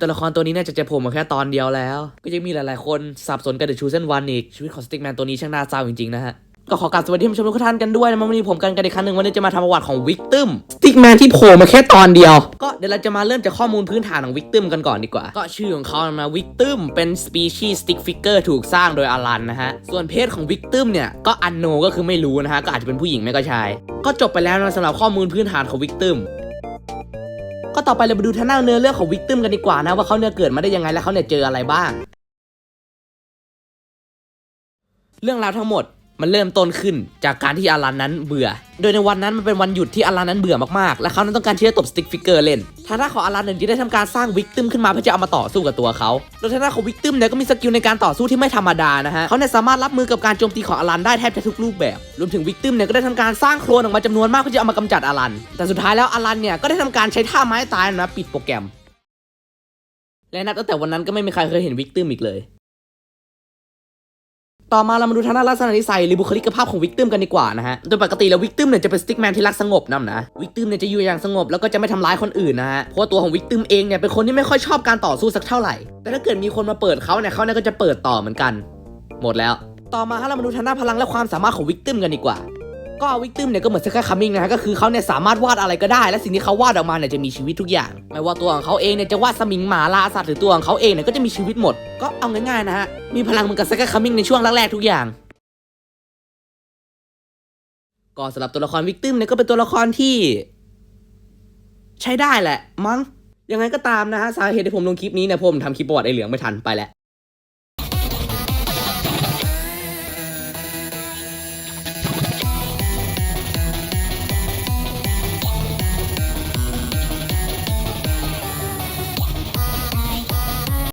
ตัวละครตัวนี้น่าจะเจะผมมาแค่ตอนเดียวแล้ว ก็ยังมีหลายๆคนสับสนกันเดอะชูเซนวันอีกชีวิตของสติ๊กแมนตัวนี้ช่างน่าเศร้าจริงๆนะฮะก็ขอกราบสวัสดีท่านผู้ชมทุกท่านกันด้วยนะมาวันนี้ผมกันกันอีกครั้งหนึ่งวันนี้จะมาทำประวัติของวิกตึมสติ๊กแมนที่โผล่มาแค่ตอนเดียว ก็เดี๋ยวเราจะมาเริ่มจากข้อมูลพื้นฐานของวิกตึมกันก่อนดีกว่า ก็ชื่อของเขานะวิกตึมเป็นสปีชีสติ๊กฟิกเกอร์ถูกสร้างโดยอลันนะฮะ ส่วนเพศของวิกตึมเนี่ย ก็อันโนก็คือไม่รู้นะฮะ ก็อาจจะเป็นผู้หญิงไม่ก็ชาย ก็จบไปแล้วนะสำหรับข้อมูลพื้นฐานของวิกตึม ก็ต่อไปเราไปดูทางหน้าเนื้อเรื่องของวิกตึมกันดีกว่านะว่าเขาเนี่ยเกิดมาได้ยังไงและเขาเนี่ยเจออะไรบ้าง เรื่องราวทั้งหมด มันเริ่มต้นขึ้นจากการที่อารันนั้นเบื่อ โดยในวันนั้นมันเป็นวันหยุดที่อารันนั้นเบื่อมากๆ และเขานั้นต้องการที่จะตบสติ๊กฟิกเกอร์เล่นทางด้าของอารันเนี่ยได้ทำการสร้างวิกตึมขึ้นมาเพื่อจะเอามาต่อสู้กับตัวเขาโดยทางด้าของวิกตึมเนี่ยก็มีสกิลในการต่อสู้ที่ไม่ธรรมดานะฮะเขาเนี่ยสามารถรับมือกับการโจมตีของอารันได้แทบจะทุกรูปแบบ รวมถึงวิกตึมเนี่ยก็ได้ทำการสร้างโคลนออกมาจำนวนมากเพื่อจะเอามากำจัดอารัน แต่สุดท้ายแล้วอารันเนี่ยก็ได้ทำการใช้ท่าไม้ตายนะปิดโปรแกรมและนับตั้งแต่วันนั้นก็ไม่มีใครเคยเห็นวิกตึมอีกเลย ต่อมาเรามาดูทางด้านลักษณะนิสัยหรือบุคลิกภาพของวิกตึมกันดีกว่านะฮะ โดยปกติแล้ววิกตึมเนี่ยจะเป็นสติ๊กแมนที่รักสงบนำนะ วิกตึมเนี่ยจะอยู่อย่างสงบแล้วก็จะไม่ทำร้ายคนอื่นนะฮะ เพราะตัวของวิกตึมเองเนี่ยเป็นคนที่ไม่ค่อยชอบการต่อสู้สักเท่าไหร่ แต่ถ้าเกิดมีคนมาเปิดเขาเนี่ยเขาเนี่ยก็จะเปิดต่อเหมือนกัน หมดแล้ว ต่อมาฮะเรามาดูทางด้านพลังและความสามารถของวิกตึมกันดีกว่า ก็วิกตึมเนี่ยก็เหมือนสกายคัมมิงนะฮะก็คือเขาเนี่ยสามารถวาดอะไรก็ได้ และสิ่งที่เขาวาดออกมาเนี่ยจะมีชีวิตทุกอย่างไม่ว่าตัวของเขาเองเนี่ยจะวาดสมิงหมาลาสัตว์หรือตัวของเขาเองเนี่ยก็จะมีชีวิตหมด ก็เอาง่ายๆนะฮะมีพลังเหมือนกับสกายคัมมิงในช่วงแรกๆทุกอย่างก็สำหรับตัวละครวิกตึมเนี่ยก็เป็นตัวละครที่ ใช้ได้แหละมั้งยังไงก็ตามนะฮะสาเหตุที่ผมลงคลิปนี้เนี่ยผมทำคลิปประวัติไอเหลืองไม่ทันไปแล้ว